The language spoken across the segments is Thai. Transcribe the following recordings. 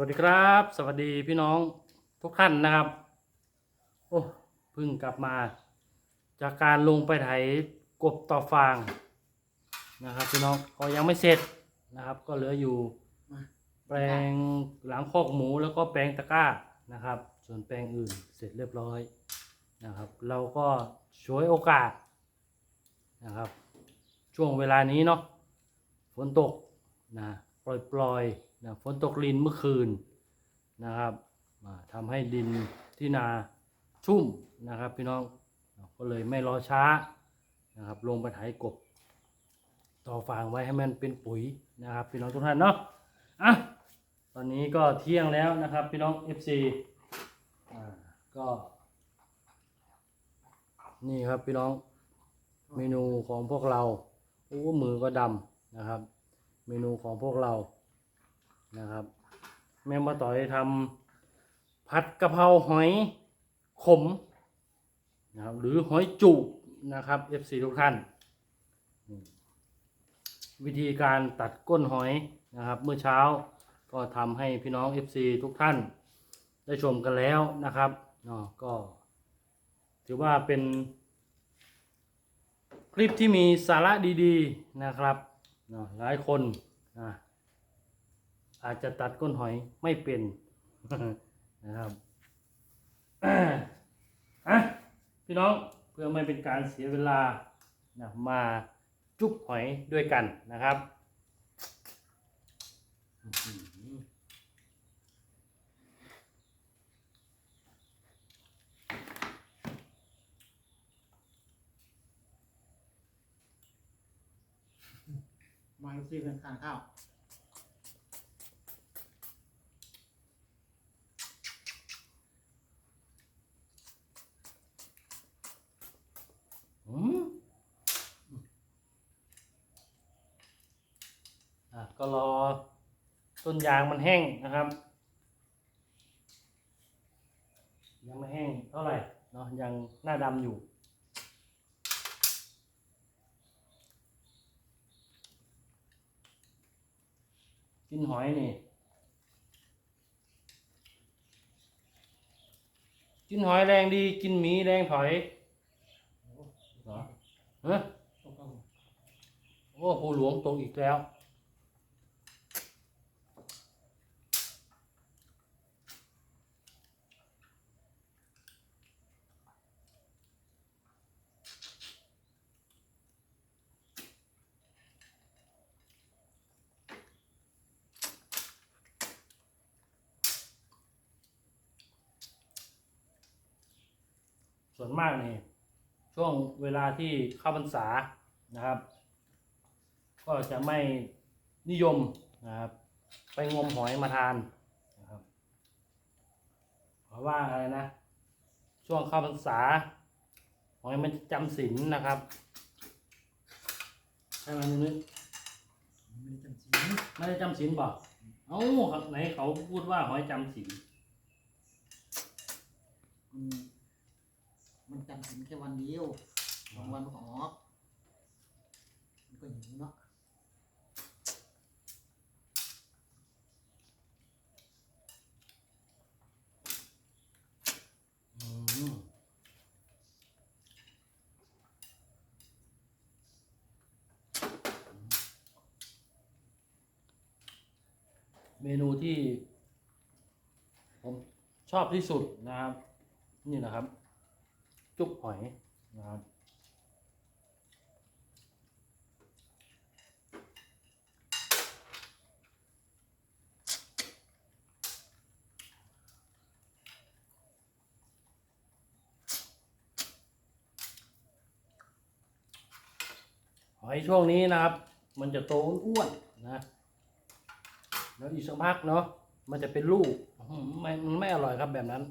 วัสดีครับ สวัสดีพี่น้องทุกท่านนะครับ โอ้เพิ่งกลับมา จากการลงไปไถกบต่อฟางนะครับพี่น้องก็ยังไม่เสร็จนะครับ ก็เหลืออยู่ แปลงหลังคอกหมูแล้วก็แปลงตะกร้านะครับ ส่วนแปลงอื่นเสร็จเรียบร้อยนะครับ เราก็ช่วยโอกาสนะครับ ช่วงเวลานี้เนาะฝนตกนะปล่อยๆ นะฝนตกลินเมื่อคืนนะครับมาทำให้ดินที่นาชุ่มนะครับ พี่น้องก็เลยไม่รอช้านะครับ ลงไปไถกบ ต่อฟางไว้ให้มันเป็นปุ๋ยนะครับ พี่น้องทุกท่านเนาะอะตอนนี้ก็เที่ยงแล้วนะครับ พี่น้อง FC อ่าก็ นี่ครับพี่น้องเมนูของพวกเราโอ้มือก็ดำนะครับ เมนูของพวกเรา นะครับ แม่มาต่อยทำผัดกะเพราหอยขมนะครับหรือหอยจุบนะครับ FC ทุกท่าน วิธีการตัดก้นหอยนะครับ เมื่อเช้าก็ทำให้พี่น้อง FC ทุกท่าน ได้ชมกันแล้วนะครับเนาะก็ ถือว่าเป็น คลิปที่มีสาระดี ๆนะครับเนาะหลายคนนะ อาจจะตัดก้นหอยไม่เป็นนะครับอะพี่น้องเพื่อไม่เป็นการเสียเวลานะมาจุ๊บหอยด้วยกันนะครับมาลูกซีเป็นทานข้าว ก็รอต้นยางมันแห้งนะครับ ยังไม่แห้งเท่าไหร่เนาะยังหน้าดำอยู่กินหอยนี่กินหอยแรงดีกินหมีแรงถอยเหรอเฮ้ยเอาโอ้ภูหลวงตกอีกแล้ว ส่วนมากนี่ช่วงเวลาที่เข้าพรรษานะครับ ก็จะไม่นิยมนะครับ ไปงมหอยมาทานนะครับเพราะว่าอะไรนะ ช่วงเข้าพรรษาหอยมันจำศีลนะครับใช่ไหมนุ้ยไม่ได้จำจีไม่ได้จำศีลบอกเอ้าไหนเขาพูดว่าหอยจำศีล มันมันจำสินแค่วันเดียวสองวันมันก็ออกมันก็หิวเนาะอืมเมนูที่ ผมชอบที่สุดนะครับ นี่นะครับ จุกหอยนะครับหอยช่วงนี้นะครับ มันจะโตอ้วนๆนะ แล้วอีกสักพักเนาะมันจะเป็นลูกไม่มันไม่อร่อยครับแบบนั้น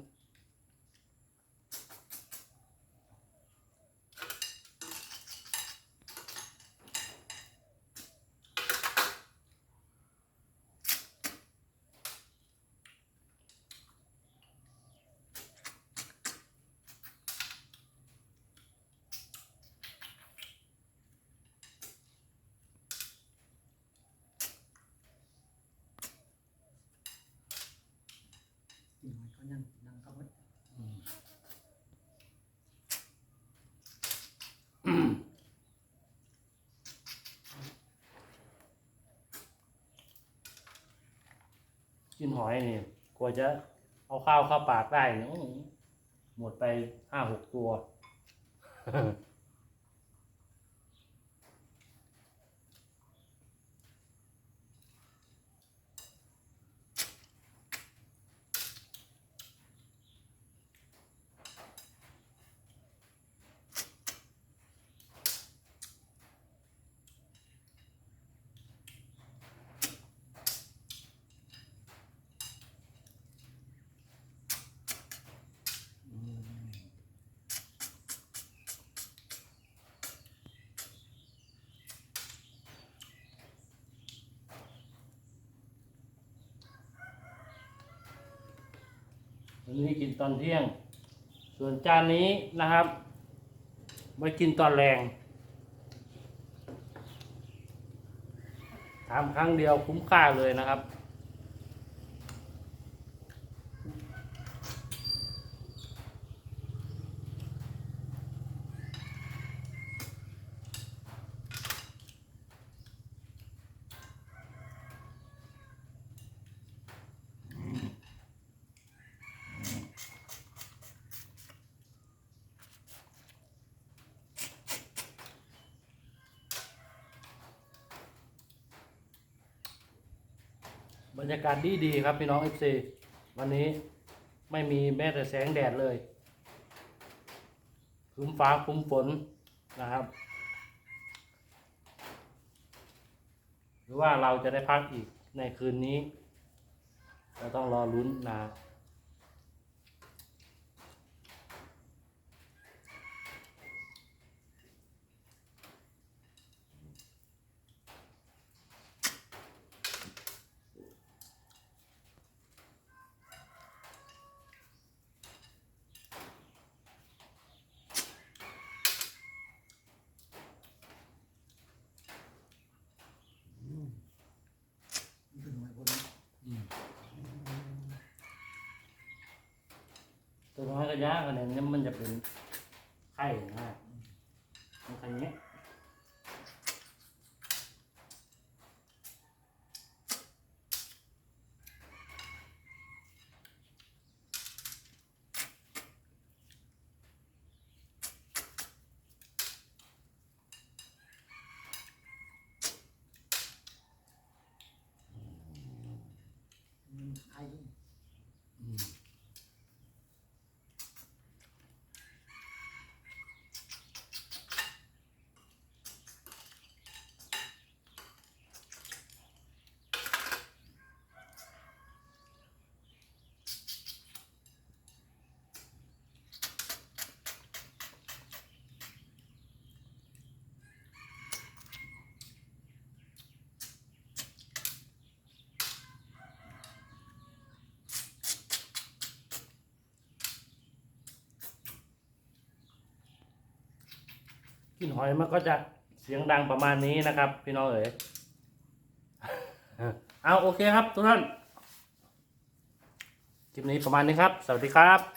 อ มั นยังนังก็ไม่กินหอยนี่กลัวจะเอาข้าวเข้าปากได้เนี่ยหมดไปห้าหกตัวันนี้กินตอนเที่ยง ส่วนจานนี้นะครับไว้กินตอนแรงทำครั้งเดียวคุ้มค่าเลยนะครับ รรยากาศดีดีๆครับพี่น้องเอฟซีวันนี้ไม่มีแม้แต่แสงแดดเลยคุ้มฟ้าคุ้มฝนนะครับ หรือว่าเราจะได้พักอีกในคืนนี้ เราต้องรอลุ้นนะครับ ตัวน้อยก็ยากกันเนี่ยมันจะเป็นไข่นะมันคันนี้ยมันไอ้ กินหอยมันก็จะเสียงดังประมาณนี้นะครับ พี่น้องเอ๋ยเอาโอเคครับทุกท่านคลิปนี้ประมาณนี้ครับ สวัสดีครับ